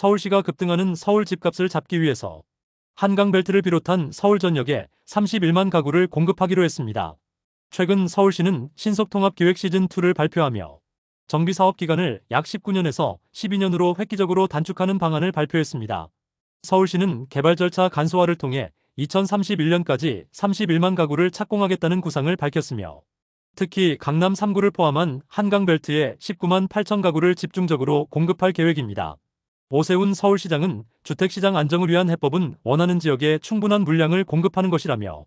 서울시가 급등하는 서울 집값을 잡기 위해서 한강벨트를 비롯한 서울 전역에 31만 가구를 공급하기로 했습니다. 최근 서울시는 신속통합기획 시즌2를 발표하며 정비사업 기간을 약 19년에서 12년으로 획기적으로 단축하는 방안을 발표했습니다. 서울시는 개발 절차 간소화를 통해 2031년까지 31만 가구를 착공하겠다는 구상을 밝혔으며 특히 강남 3구를 포함한 한강벨트에 19만 8천 가구를 집중적으로 공급할 계획입니다. 오세훈 서울시장은 주택시장 안정을 위한 해법은 원하는 지역에 충분한 물량을 공급하는 것이라며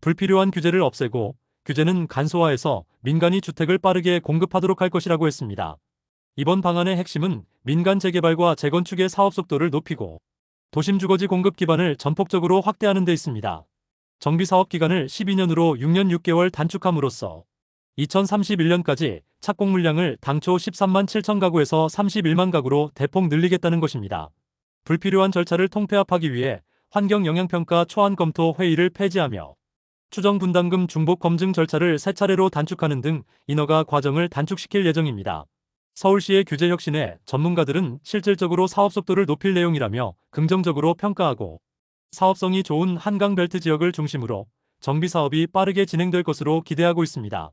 불필요한 규제를 없애고 규제는 간소화해서 민간이 주택을 빠르게 공급하도록 할 것이라고 했습니다. 이번 방안의 핵심은 민간 재개발과 재건축의 사업 속도를 높이고 도심 주거지 공급 기반을 전폭적으로 확대하는 데 있습니다. 정비 사업 기간을 12년으로 6년 6개월 단축함으로써 2031년까지 착공 물량을 당초 13만 7천 가구에서 31만 가구로 대폭 늘리겠다는 것입니다. 불필요한 절차를 통폐합하기 위해 환경영향평가 초안 검토 회의를 폐지하며 추정 분담금 중복 검증 절차를 세 차례로 단축하는 등 인허가 과정을 단축시킬 예정입니다. 서울시의 규제 혁신에 전문가들은 실질적으로 사업 속도를 높일 내용이라며 긍정적으로 평가하고 사업성이 좋은 한강 벨트 지역을 중심으로 정비 사업이 빠르게 진행될 것으로 기대하고 있습니다.